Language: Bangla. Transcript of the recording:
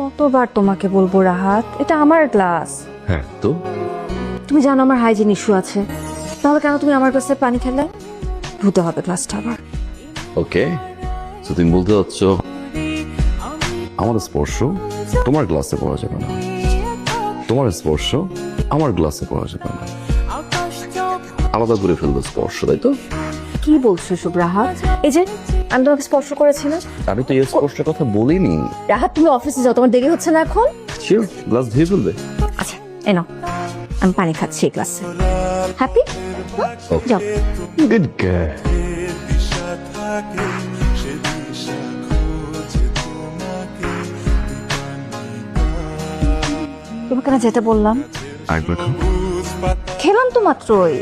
কতবার তোমাকে বলব রাহাত? এটা আমার ক্লাস হ্যাঁ তো? তুমি জানো আমার হাইজিন ইস্যু আছে। তাহলে কেন তুমি আমার কাছে পানি খেলে ধুতে হবে ক্লাসটা আবার। ওকে। তো তুমি বলতে চাচ্ছ আমার স্পর্শ তোমার গ্লাসে পড়া যাবে না। তোমার স্পর্শ আমার গ্লাসে পড়া যাবে না। আলাদা করে ফেলব স্পর্শ তাই তো? কি বলছো সব রাহাত এই যে আমি তোমাকে স্পর্শ করেছি না। আমি তো এই স্পর্শের কথা বলিনি। রাহাত তুমি অফিসে যাও তোমার দেরি হচ্ছে না এখন? শিওর গ্লাস ধুয়ে ফেলবে। আচ্ছা এই নাও। আমি পানি খাচ্ছি এই ক্লাসে হ্যাপি যাও। গুড গার্ল তোমাকে না যেটা বললাম। খেলাম তো মাত্রই।